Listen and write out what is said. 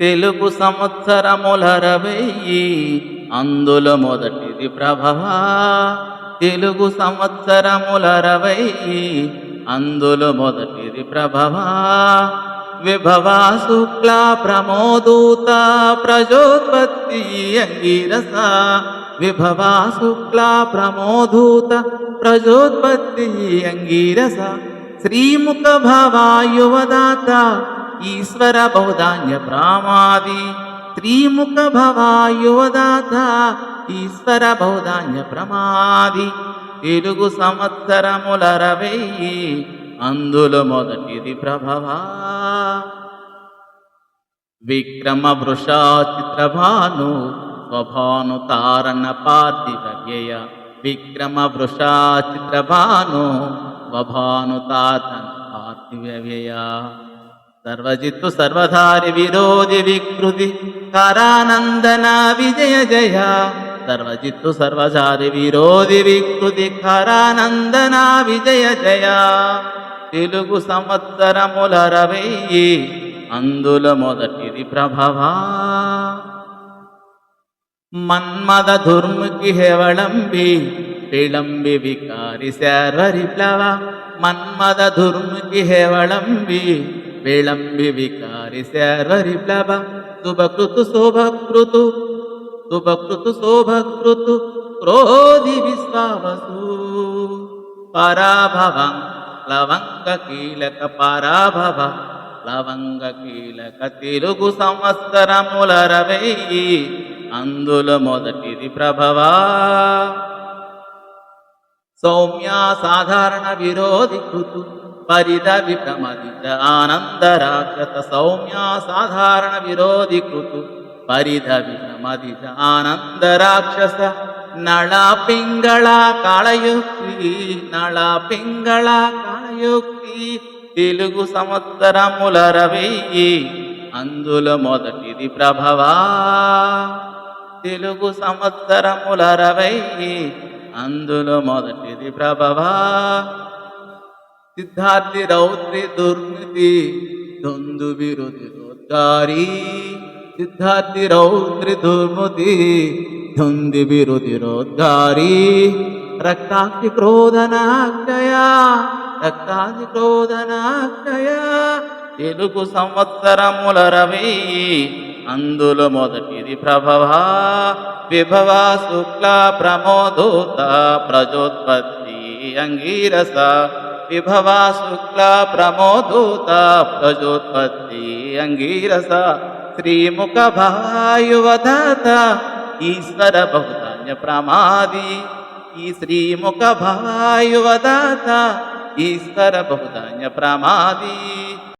తెలుగు సంవత్సరములరవెయ్యి అందులో మొదటిది ప్రభవా. తెలుగు సంవత్సరములరవెయ్యి అందులో మొదటిది ప్రభవా. విభవా శుక్ల ప్రమోదూత ప్రజోత్పత్తి అంగిరస. విభవా శుక్ల ప్రమోదూత ప్రజోత్పత్తి అంగిరస. శ్రీముఖ భవాయువదాత ఈశ్వర బౌధాన్య ప్రామాది త్రిముఖ భవాయోదాత ఈశ్వర బౌధాన్య ప్రమాది. తెలుగు సంవత్సరముల సంవత్సరములరవెయ్యి అందులో మొదటిది ప్రభవా. విక్రమ వృషా చిత్రభాను స్వభాను తారణ పార్థివ వ్యయ విక్రమ వృషా చిత్రభాను స్వభాను తారణ పార్థివ వ్యయ సర్వజిత్తు సర్వధారి విరోధి వికృతి కరానందన విజయ జయ. సర్వజిత్తు సర్వధారి విరోధి వికృతి కరానందన విజయ జయ. తెలుగు సంవత్సరములరవెయ్యి అందుల మొదటిది ప్రభవా. మన్మద దుర్ముఖి హెవళంబి విళంబి వికారి శార్వరిప్లవ మన్మద దుర్ముఖి హెవళంబి విళంబి వికారి శార్వరిప్లవ శుభకృతు శోభకృతు శుభకృతు శోభకృతు క్రోధి విశ్వావసు పరాభవం లవంగ కీలక పరాభవ లవంగ కీలక సంవత్సరముల సంవత్సరములరవెయ్యి అందులో మొదటిది ప్రభవా. సౌమ్య సాధారణ విరోధి కృతు. పరిద విప్రమదిత ఆనందరాక్షత సౌమ్య సాధారణ విరోధి కృతు. పరిధ విప్రమదిత ఆనందరాక్షస నళ పింగళ కాళయుక్తి నళ పింగళ కాళయుక్తి. తెలుగు సంవత్సరముల సంవత్సరములరవెయ్యి అందులో మొదటిది ప్రభవా. తెలుగు సంవత్సరముల సంవత్సరములరవెయ్యి అందులో మొదటిది ప్రభవా. సిద్ధార్థి రౌద్రి దుర్మితి దొందు విరుధి రోద్గారి సిద్ధార్థి రౌద్రి దుర్ముతి దొంది విరుధి రోద్గారి రక్తాక్షి క్రోధనాక్షయ రక్తాది క్రోధనాక్షయ తెలుగు సంవత్సరములరవెయ్యి అందులో మొదటిది ప్రభవా విభవా శుక్ల ప్రమోదూత ప్రజోత్పత్తి అంగీరస. విభవా శుక్ల ప్రమోదూత ప్రజోత్పత్తి అంగీరస శ్రీముఖ భాయువదాత ఈశ్వర బహుధాన్య ప్రమాది ఈ శ్రీముఖ భాయువదాత ఈశ్వర బహుధాన్య ప్రమాది